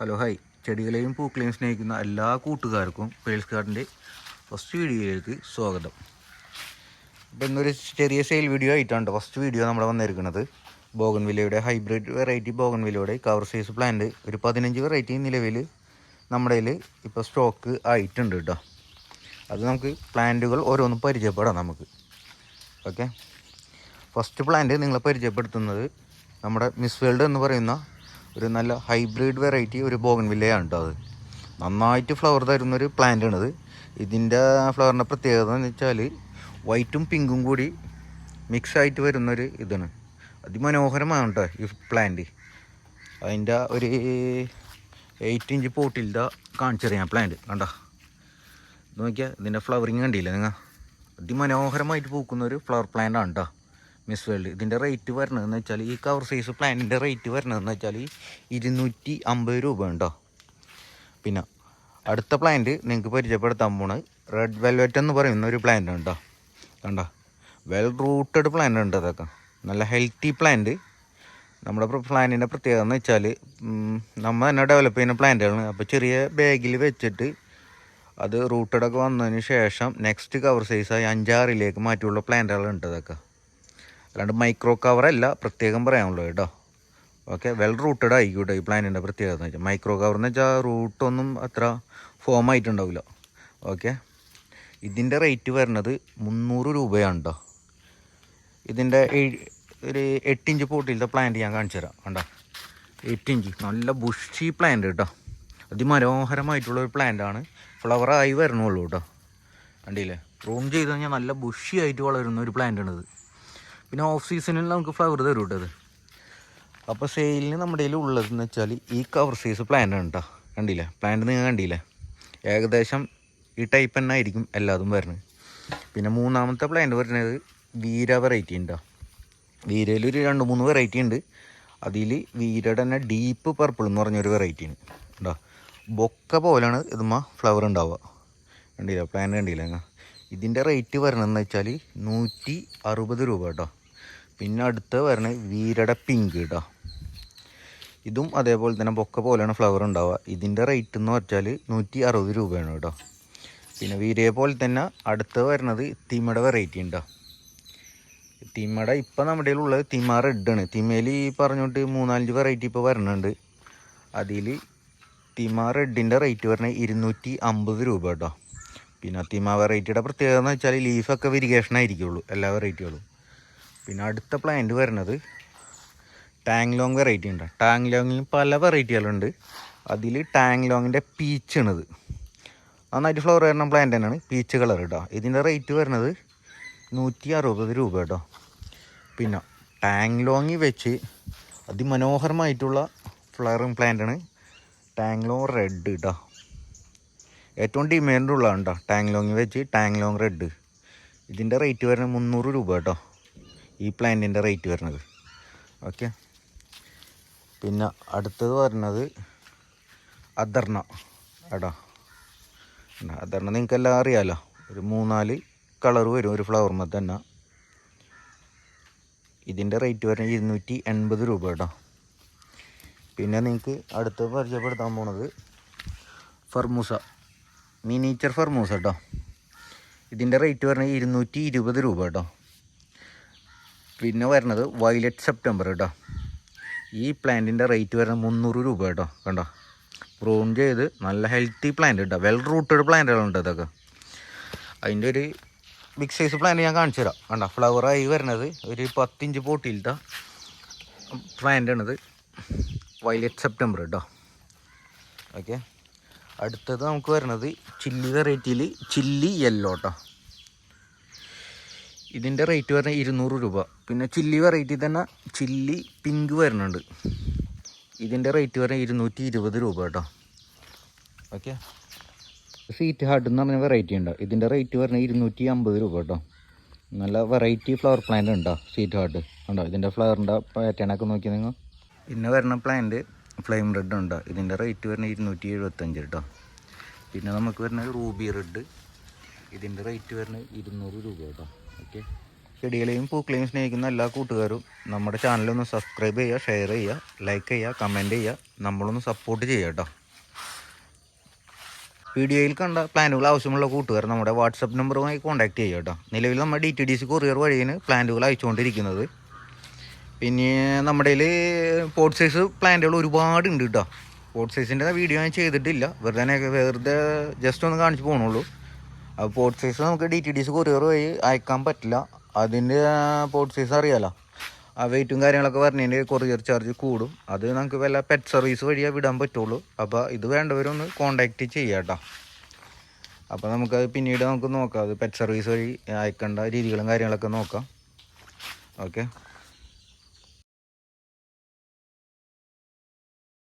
Hello hi. ചെടികളെയും പൂക്കളെയും സ്നേഹിക്കുന്ന എല്ലാ കൂട്ടുകാർക്കും പേൾസ് ഗാർഡന്റെ ഫസ്റ്റ് വീഡിയോയിലേക്ക് സ്വാഗതം. ഇപ്പം ഇന്നൊരു ചെറിയ സെയിൽ വീഡിയോ ആയിട്ടാണ് ഫസ്റ്റ് വീഡിയോ നമ്മൾ വന്നിരിക്കുന്നത്. ബോഗൻവില്ലയുടെ ഹൈബ്രിഡ് വെറൈറ്റി ബോഗൻവില്ലയുടെ കവർ സൈസ് പ്ലാന്റ് ഒരു പതിനഞ്ച് വെറൈറ്റി നിലവിൽ നമ്മുടെ കയ്യിൽ ഇപ്പോൾ സ്റ്റോക്ക് ആയിട്ടുണ്ട് കേട്ടോ അത് നമുക്ക് പ്ലാന്റുകൾ ഓരോന്നും പരിചയപ്പെടാം നമുക്ക്. ഓക്കെ ഫസ്റ്റ് പ്ലാന്റ് നിങ്ങളെ പരിചയപ്പെടുത്തുന്നത് നമ്മുടെ മിസ് വേൾഡ് എന്ന് പറയുന്ന ഒരു നല്ല ഹൈബ്രിഡ് വെറൈറ്റി ഒരു ബോഗൻ വില്ലയാണ് കേട്ടോ അത്. നന്നായിട്ട് ഫ്ലവർ തരുന്നൊരു പ്ലാന്റാണിത് ഇതിന്റെ ഫ്ലവറിന്റെ പ്രത്യേകത എന്ന് വെച്ചാൽ വൈറ്റും പിങ്കും കൂടി മിക്സ് ആയിട്ട് വരുന്നൊരു ഇതാണ്. അതിമനോഹരമാണ് കേട്ടോ ഈ പ്ലാന്റ് അതിന്റെ ഒരു എയ്റ്റ് ഇഞ്ച് പോട്ടിലിന്റെ കാണിച്ചറിയാം പ്ലാന്റ് കണ്ടോ? നോക്കിയാൽ ഇതിന്റെ ഫ്ലവറിങ് കണ്ടില്ല നിങ്ങൾ? അതിമനോഹരമായിട്ട് പൂക്കുന്ന ഒരു ഫ്ലവർ പ്ലാന്റാണ് കേട്ടോ മിസ് വേൾഡ് ഇതിന്റെ റേറ്റ് വരണതെന്ന് വെച്ചാൽ ഈ കവർ സൈസ് പ്ലാന്റിന്റെ റേറ്റ് വരണതെന്ന് വെച്ചാൽ ഇരുന്നൂറ്റി അമ്പത് രൂപ ഉണ്ടോ? പിന്നെ അടുത്ത പ്ലാന്റ് നിങ്ങൾക്ക് പരിചയപ്പെടുത്താൻ പോണത് റെഡ് വെൽവെറ്റ് എന്ന് പറയുന്ന ഒരു പ്ലാന്റ് ഉണ്ടോ? കണ്ടോ? വെൽ റൂട്ടഡ് പ്ലാന്റ് ഉണ്ട് അതൊക്കെ. നല്ല ഹെൽത്തി പ്ലാന്റ് നമ്മുടെ പ്ലാന്റിന്റെ പ്രത്യേകത എന്ന് വെച്ചാൽ നമ്മൾ തന്നെ ഡെവലപ്പ് ചെയ്യുന്ന പ്ലാന്റുകളാണ് അപ്പോൾ ചെറിയ ബാഗിൽ വെച്ചിട്ട് അത് റൂട്ടഡൊക്കെ വന്നതിന് ശേഷം നെക്സ്റ്റ് കവർ സൈസായി അഞ്ചാറിലേക്ക് മാറ്റിയുള്ള പ്ലാന്റുകളുണ്ട് അതൊക്കെ. അല്ലാണ്ട് മൈക്രോ കവറല്ല പ്രത്യേകം പറയാനുള്ളൂ കേട്ടോ. ഓക്കെ വെൽ റൂട്ടഡ് ആയിക്കോട്ടെ ഈ പ്ലാനിന്റെ പ്രത്യേകത എന്ന് വെച്ചാൽ മൈക്രോ എന്ന് വെച്ചാൽ റൂട്ടൊന്നും അത്ര ഫോം ആയിട്ടുണ്ടാവില്ല. ഓക്കെ ഇതിന്റെ റേറ്റ് വരുന്നത് മുന്നൂറ് രൂപയാണ് കേട്ടോ ഇതിന്റെ ഒരു എട്ട് ഇഞ്ച് പോട്ടിലത്തെ പ്ലാന്റ് ഞാൻ കാണിച്ചു തരാം. കണ്ടോ? എട്ട് ഇഞ്ച് നല്ല ബുഷി പ്ലാന്റ് കേട്ടോ അതിമനോഹരമായിട്ടുള്ള ഒരു പ്ലാന്റാണ് ഫ്ലവറായി വരണുള്ളൂ കേട്ടോ കണ്ടില്ലേ? റൂം ചെയ്ത് കഴിഞ്ഞാൽ നല്ല ബുഷി ആയിട്ട് വളരുന്ന ഒരു പ്ലാന്റാണിത് പിന്നെ ഓഫ് സീസണിൽ നമുക്ക് ഫ്ലവർ തരും കേട്ടോ അത് അപ്പോൾ സെയിലിന് നമ്മുടെ കയ്യിൽ ഉള്ളതെന്ന് വെച്ചാൽ ഈ കവർ സൈസ് പ്ലാന്റ് ആണ് കേട്ടോ കണ്ടില്ലേ? പ്ലാന്റ് നിങ്ങൾ കണ്ടില്ലേ? ഏകദേശം ഈ ടൈപ്പ് തന്നെ ആയിരിക്കും എല്ലാതും വരുന്നത്. പിന്നെ മൂന്നാമത്തെ പ്ലാന്റ് വരുന്നത് വീര വെറൈറ്റി ഉണ്ടോ വീരയിൽ ഒരു രണ്ട് മൂന്ന് വെറൈറ്റി ഉണ്ട്. അതിൽ വീരയുടെ തന്നെ ഡീപ്പ് പർപ്പിൾ എന്ന് പറഞ്ഞൊരു വെറൈറ്റി ഉണ്ട് ഉണ്ടോ ബൊക്ക പോലെയാണ് ഇതുമ്മ ഫ്ലവർ ഉണ്ടാവുക. കണ്ടില്ല? പ്ലാന്റ് കണ്ടില്ല ഇതിന്റെ റേറ്റ് വരണമെന്ന് വെച്ചാൽ നൂറ്റി അറുപത് രൂപ കേട്ടോ പിന്നെ അടുത്ത് വരണത് വീരയുടെ പിങ്ക് കേട്ടോ ഇതും അതേപോലെ തന്നെ ബൊക്ക പോലെയാണ് ഫ്ലവർ ഉണ്ടാവുക. ഇതിന്റെ റേറ്റ് എന്ന് വെച്ചാൽ നൂറ്റി അറുപത് രൂപയാണ് കേട്ടോ പിന്നെ വീരയെ പോലെ തന്നെ അടുത്ത് വരുന്നത് തിമയുടെ വെറൈറ്റി ഉണ്ടോ? തിമയുടെ ഇപ്പം നമ്മുടെ ഉള്ളത് തിമ റെഡാണ് തിമയിൽ ഈ പറഞ്ഞോട്ട് മൂന്നാലഞ്ച് വെറൈറ്റി ഇപ്പോൾ വരുന്നുണ്ട് അതിൽ തിമ റെഡിന്റെ റേറ്റ് പറഞ്ഞാൽ ഇരുന്നൂറ്റി അമ്പത് രൂപ കേട്ടോ പിന്നെ തിമ വെറൈറ്റിയുടെ പ്രത്യേകത എന്ന് വെച്ചാൽ ലീഫൊക്കെ വിരിഗേഷൻ ആയിരിക്കുള്ളൂ എല്ലാ വെറൈറ്റികളും പിന്നെ അടുത്ത പ്ലാന്റ് വരുന്നത് ടാങ് ലോങ് വെറൈറ്റി ഉണ്ട്. ടാങ് ലോങ്ങിൽ പല വെറൈറ്റികളുണ്ട് അതിൽ ടാങ് ലോങ്ങിന്റെ പീച്ചാണിത് നന്നായിട്ട് ഫ്ലവർ വരുന്ന പ്ലാന്റ് തന്നെയാണ്. പീച്ച് കളർ കേട്ടോ ഇതിന്റെ റേറ്റ് വരുന്നത് നൂറ്റി അറുപത് രൂപ കേട്ടോ പിന്നെ ടാങ് ലോങ്ങി വെച്ച് അതിമനോഹരമായിട്ടുള്ള ഫ്ലവറിങ് പ്ലാന്റാണ് ടാങ് ലോങ് റെഡ് കേട്ടോ ഏറ്റവും ഡിമാൻഡുള്ളതാണ് കേട്ടോ ടാങ് ലോങ്ങി വെച്ച് ടാങ് ലോങ് റെഡ് ഇതിന്റെ റേറ്റ് വരുന്നത് മുന്നൂറ് രൂപ കേട്ടോ ഈ പ്ലാന്റിന്റെ റേറ്റ് വരുന്നത്. ഓക്കെ പിന്നെ അടുത്തത് വരുന്നത് അദർണ കേട്ടോ അദർണ നിങ്ങൾക്കെല്ലാം അറിയാമല്ലോ ഒരു മൂന്നാൽ കളർ വരും ഒരു ഫ്ലവർ തന്നെ ഇതിന്റെ റേറ്റ് വരുന്നത് ഇരുന്നൂറ്റി എൺപത് രൂപ കേട്ടോ പിന്നെ നിങ്ങൾക്ക് അടുത്ത് പരിചയപ്പെടുത്താൻ പോണത് ഫർമൂസ. മിനീച്ചർ ഫർമൂസ കേട്ടോ ഇതിന്റെ റേറ്റ് വരുന്നത് ഇരുന്നൂറ്റി ഇരുപത് രൂപ കേട്ടോ പിന്നെ വരുന്നത് വയലറ്റ് സെപ്റ്റംബർ കേട്ടോ. ഈ പ്ലാന്റിന്റെ റേറ്റ് വരുന്നത് മുന്നൂറ് രൂപ കേട്ടോ കണ്ടോ? പ്രൂൺ ചെയ്ത് നല്ല ഹെൽത്തി പ്ലാന്റ് കേട്ടോ. വെൽ റൂട്ടഡ് പ്ലാന്റുകളുണ്ട് ഇതൊക്കെ. അതിന്റെ ഒരു ബിഗ് സൈസ് പ്ലാന്റ് ഞാൻ കാണിച്ചു തരാം. കണ്ടോ? ഫ്ലവറായി വരുന്നത് ഒരു പത്തിഞ്ച് പോട്ടിയിലത്തെ പ്ലാന്റാണിത് വയലറ്റ് സെപ്റ്റംബർ കേട്ടോ. ഓക്കെ അടുത്തത് നമുക്ക് വരുന്നത് ചില്ലി വെറൈറ്റിയിൽ ചില്ലി യെല്ലോ കേട്ടോ. ഇതിന്റെ റേറ്റ് വരുന്നത് ഇരുന്നൂറ് രൂപ. പിന്നെ ചില്ലി വെറൈറ്റി തന്നെ ചില്ലി പിങ്ക് വരുന്നുണ്ട്. ഇതിന്റെ റേറ്റ് വരുന്നത് ഇരുന്നൂറ്റി ഇരുപത് രൂപ കേട്ടോ. ഓക്കെ സീറ്റ് ഹാർട്ട് എന്ന് പറഞ്ഞ വെറൈറ്റി ഉണ്ട്. ഇതിന്റെ റേറ്റ് വരുന്നത് ഇരുന്നൂറ്റി അമ്പത് രൂപ കേട്ടോ. നല്ല വെറൈറ്റി ഫ്ലവർ പ്ലാന്റ് ഉണ്ടോ? സീറ്റ് ഹാർട്ട് ഉണ്ടോ? ഇതിന്റെ ഫ്ലവറിന്റെ പാറ്റേൺ ഒക്കെ നോക്കി നിങ്ങൾ? പിന്നെ വരുന്ന പ്ലാന്റ് ഫ്ലെയിം റെഡ് ഉണ്ടോ? ഇതിന്റെ റേറ്റ് വരുന്നത് ഇരുന്നൂറ്റി എഴുപത്തഞ്ച് കേട്ടോ. പിന്നെ നമുക്ക് വരുന്നത് റൂബി റെഡ് ഇതിന്റെ റേറ്റ് വരുന്നത് ഇരുന്നൂറ് രൂപ കേട്ടോ. ഓക്കെ. ചെടികളെയും പൂക്കളെയും സ്നേഹിക്കുന്ന എല്ലാ കൂട്ടുകാരും നമ്മുടെ ചാനലൊന്ന് സബ്സ്ക്രൈബ് ചെയ്യുക ഷെയർ ചെയ്യുക ലൈക്ക് ചെയ്യുക കമന്റ് ചെയ്യുക. നമ്മളൊന്ന് സപ്പോർട്ട് ചെയ്യുക കേട്ടോ. വീഡിയോയിൽ കണ്ട പ്ലാനുകൾ ആവശ്യമുള്ള കൂട്ടുകാർ നമ്മുടെ വാട്സപ്പ് നമ്പറുമായി കോൺടാക്ട് ചെയ്യുക കേട്ടോ. നിലവിൽ നമ്മൾ D T D C courier വഴിയാണ് പ്ലാന്റുകൾ അയച്ചുകൊണ്ടിരിക്കുന്നത്. പിന്നെ നമ്മുടെ പോട്ട് സൈസ് പ്ലാന്റുകൾ ഒരുപാട് ഉണ്ട് കേട്ടോ. പോട്ട് സൈസിന്റെ വീഡിയോ ഞാൻ ചെയ്തിട്ടില്ല. വെറുതെ വെറുതെ ജസ്റ്റ് ഒന്ന് കാണിച്ച് പോകണുള്ളൂ അപ്പോൾ പോർട്ട് സൈസ് നമുക്ക് D T D C courier വഴി അയക്കാൻ പറ്റില്ല. അതിന്റെ പോർട്ട് സൈസ് അറിയാലോ? ആ വെയിറ്റും കാര്യങ്ങളൊക്കെ പറഞ്ഞതിന്റെ കൊറിയർ ചാർജ് കൂടും. അത് നമുക്ക് വല്ല പെറ്റ് സർവീസ് വഴിയേ വിടാൻ പറ്റുള്ളൂ. അപ്പോൾ ഇത് വേണ്ടവരൊന്ന് കോണ്ടാക്റ്റ് ചെയ്യാം കേട്ടോ. അപ്പോൾ നമുക്കത് പിന്നീട് നമുക്ക് നോക്കാം. അത് പെറ്റ് സർവീസ് വഴി അയക്കേണ്ട രീതികളും കാര്യങ്ങളൊക്കെ നോക്കാം. ഓക്കെ